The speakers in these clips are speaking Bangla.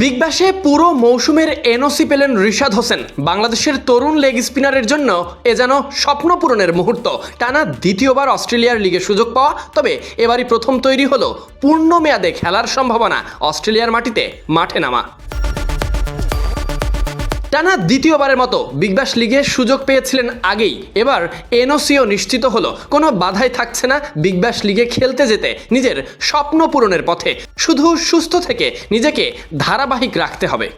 বিগ ব্যাশে পুরো মৌসুমের এনওসি পেলেন রিশাদ হোসেন। বাংলাদেশের তরুণ লেগ স্পিনারের জন্য এ যেন স্বপ্ন পূরণের মুহূর্ত। টানা দ্বিতীয়বার অস্ট্রেলিয়ার লিগে সুযোগ পাওয়া, তবে এবারই প্রথম তৈরি হলো পূর্ণ মেয়াদে খেলার সম্ভাবনা। অস্ট্রেলিয়ার মাটিতে মাঠে নামা। টানা দ্বিতীয়বারের মতো বিগ ব্যাশ লিগে সুযোগ পেয়েছিলেন আগেই। এবার এনওসিও নিশ্চিত হলো, কোনো বাধাই থাকছে না বিগ ব্যাশ লিগে খেলতে যেতে, নিজের স্বপ্ন পূরণের পথে। শুধু সুস্থ থেকে নিজেকে ধারাবাহিক রাখতে হবে।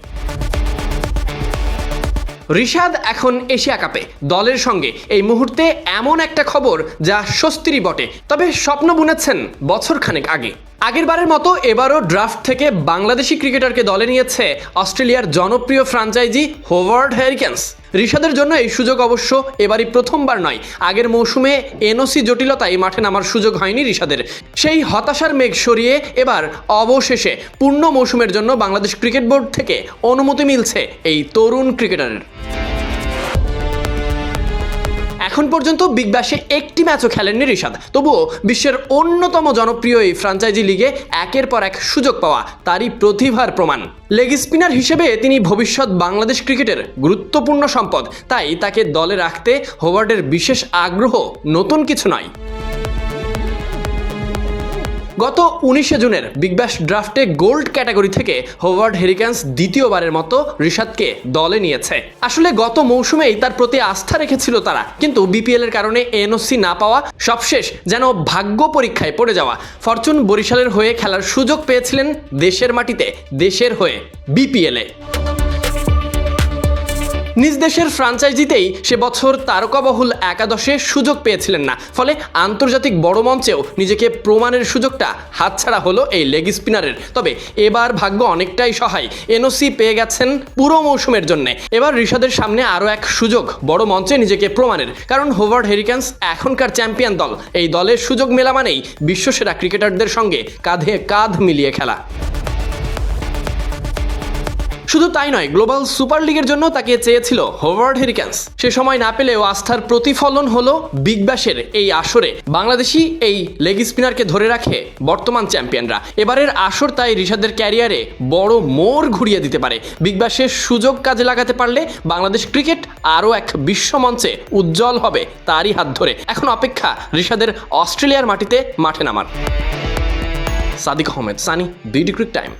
ঋষাদ এখন এশিয়া কাপে, দলের সঙ্গে। এই মুহূর্তে এমন একটা খবর যা স্বস্তিরই বটে। তবে স্বপ্ন বুনেছেন বছরখানেক আগে। আগেরবারের মতো এবারও ড্রাফট থেকে বাংলাদেশি ক্রিকেটারকে দলে নিয়েছে অস্ট্রেলিয়ার জনপ্রিয় ফ্রাঞ্চাইজি হোভার্ড হ্যারিকেন্স ঋষাদের জন্য এই সুযোগ অবশ্য এবারই প্রথমবার নয়। আগের মৌসুমে এনওসি জটিলতায় মাঠে নামার সুযোগ হয়নি ঋষাদের সেই হতাশার মেঘ সরিয়ে এবার অবশেষে পূর্ণ মৌসুমের জন্য বাংলাদেশ ক্রিকেট বোর্ড থেকে অনুমতি মিলছে এই তরুণ ক্রিকেটারের। এখন পর্যন্ত বিগ ব্যাশে একটি ম্যাচও খেলেননি ঋষাদ তবুও বিশ্বের অন্যতম জনপ্রিয় এই ফ্রাঞ্চাইজি লিগে একের পর এক সুযোগ পাওয়া তারই প্রতিভার প্রমাণ। লেগ স্পিনার হিসেবে তিনি ভবিষ্যৎ বাংলাদেশ ক্রিকেটের গুরুত্বপূর্ণ সম্পদ, তাই তাকে দলে রাখতে হোভার্ডের বিশেষ আগ্রহ নতুন কিছু নয়। গত উনিশে জুনের বিগ ব্যাশ ড্রাফটে গোল্ড ক্যাটাগরি থেকে হোভার্ড হেরিকেন্স দ্বিতীয়বারের মতো ঋষাদকে দলে নিয়েছে। আসলে গত মৌসুমেই তার প্রতি আস্থা রেখেছিল তারা, কিন্তু বিপিএল এর কারণে এনওসি না পাওয়া সবশেষ যেন ভাগ্য পরীক্ষায় পড়ে যাওয়া ফরচুন বরিশালের হয়ে খেলার সুযোগ পেয়েছিলেন দেশের মাটিতে, দেশের হয়ে বিপিএলে নিজ দেশের ফ্রাঞ্চাইজিতেই সে বছর তারকাবহুল একাদশে সুযোগ পেয়েছিলেন না। ফলে আন্তর্জাতিক বড় মঞ্চেও নিজেকে প্রমাণের সুযোগটা হাতছাড়া হলো এই লেগ স্পিনারের তবে এবার ভাগ্য অনেকটাই সহায়। এনওসি পেয়ে গেছেন পুরো মৌসুমের জন্য। এবার ঋষাদের সামনে আরও এক সুযোগ, বড় মঞ্চে নিজেকে প্রমাণের। কারণ হোভার্ড হেরিকেন্স এখনকার চ্যাম্পিয়ন দল। এই দলের সুযোগ মেলা মানেই বিশ্বসেরা ক্রিকেটারদের সঙ্গে কাঁধে কাঁধ মিলিয়ে খেলা। শুধু তাই নয়, গ্লোবাল সুপার লিগের জন্য তাকে চেয়েছিল হোভার্ড হেরিকেন্স সে সময় না পেলেও আস্থার প্রতিফলন হলো বিগ ব্যাশের এই আসরে। বাংলাদেশি এই লেগ স্পিনারকে ধরে রাখে বর্তমান চ্যাম্পিয়নরা। এবারের আসর তাই ঋষাদের ক্যারিয়ারে বড় মোড় ঘুরিয়ে দিতে পারে। বিগ ব্যাশের সুযোগ কাজে লাগাতে পারলে বাংলাদেশ ক্রিকেট আরও এক বিশ্বমঞ্চে উজ্জ্বল হবে তারই হাত ধরে। এখন অপেক্ষা ঋষাদের অস্ট্রেলিয়ার মাটিতে মাঠে নামার। Sadiq Ahmed, Sunny BD cric time.